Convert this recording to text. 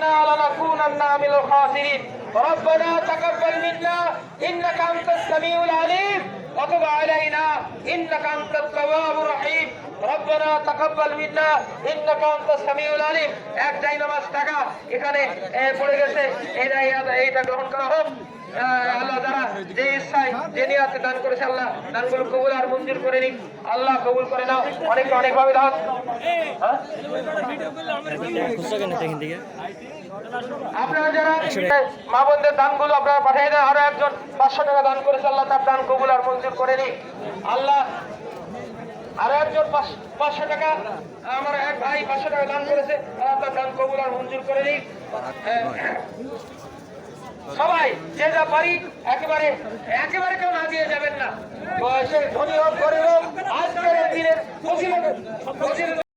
وترحمنا لنكونن من الخاسرين ربنا تقبل منا إنك أنت السميع العليم وتب علينا إنك أنت التواب الرحيم ربنا تقبل منا إنك أنت السميع العليم এক যাই নামাজ টাকা এখানে এ, পড়ে গেছে এইটা এইটা গ্রহণ করা হোক আহ, আল্লাহ দ্বারা যে ইচ্ছায় যে নিয়াতে দান করেছে আল্লাহ দানগুলো কবুল আর মঞ্জুর করে নিক। আল্লাহ কবুল করে নাও। অনেক অনেক ভাবে হ্যাঁ? আপনারা যারা মা বোনদের দানগুলো আপনারা পাঠিয়ে দেন আরও একজন পাঁচশো টাকা দান করেছে আল্লাহ তার দান কবুল আর মঞ্জুর করে নিক। আল্লাহ আরও একজন পাঁচ- পাঁচশো টাকা আমার এক ভাই পাঁচশো টাকা দান করেছে আল্লাহ তার দান কবুল আর মঞ্জুর করে নিক। আহ, সবাই, যে যা পারি, একেবারে একেবারে কেউ না দিয়ে যাবেন না। সে ধনী হোক, গরিব হোক, আজকের দিনের